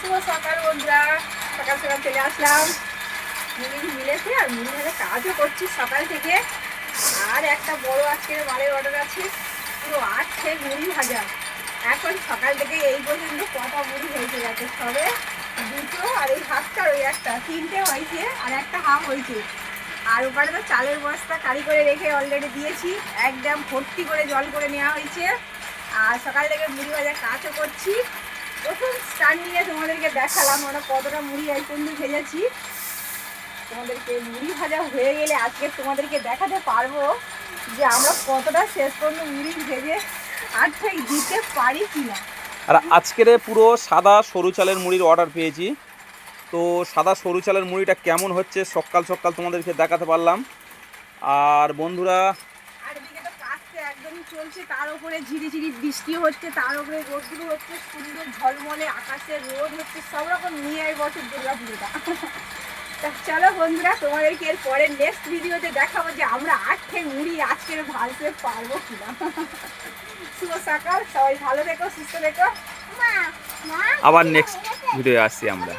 শুভ সকাল বন্ধুরা। সকাল সকাল চলে আসলাম। মুড়ি মিলেছে আর মুড়ি ভাজা কাজও করছি সকাল থেকে। আর একটা বড় আজকের মালের অর্ডার আছে। পুরো আট খেয়ে মুড়ি ভাজা। এখন সকাল থেকে এই পর্যন্ত কটা মুড়ি হয়েছে গেছে সবে? দুটো আর এই হাফটা ওই একটা। তিনটে হয়েছে আর একটা হাফ হয়েছে। আর ওপারে তো চালের বস্তা কারি করে রেখে অলরেডি দিয়েছি। একদম ভর্তি করে জল করে নেওয়া হয়েছে। আর সকাল থেকে মুড়ি ভাজা কাজও করছি। প্রথম স্টার্টিংয়ে তোমাদেরকে দেখালাম, আমরা কতটা মুড়ি এই পর্যন্ত ভেজেছি। তোমাদেরকে মুড়ি ভাজা হয়ে গেলে আজকে তোমাদেরকে দেখাতে পারব যে আমরা কতটা শেষ পর্যন্ত মুড়ি ভেজে আর ঠিক দিতে পারি কিনা। আর আজকের পুরো সাদা সরু চালের মুড়ির অর্ডার পেয়েছি। তো সাদা সরু চালের মুড়িটা কেমন হচ্ছে সকাল সকাল তোমাদেরকে দেখাতে পারলাম। আর বন্ধুরা আর এদিকে তো কাজটা একদমই চলছে। তার উপরে ঝিরিঝিরি বৃষ্টি হচ্ছে তার উপরে রোদ্দুর হচ্ছে সুন্দর ঝলমলে আকাশে রোদ হচ্ছে সব রকম নিয়ে এই বছর দুর্গা পুজোটা তা চলো বন্ধুরা তোমাদেরকে এর পরে নেক্সট ভিডিওতে দেখাবো যে আমরা আট থেকে মুড়ি আজকের ভাজতে পারব কিনা। শুভ সকাল সবাই ভালো থেকো সুস্থ থেকো। আবার নেক্সট ভিডিও আসছি আমরা।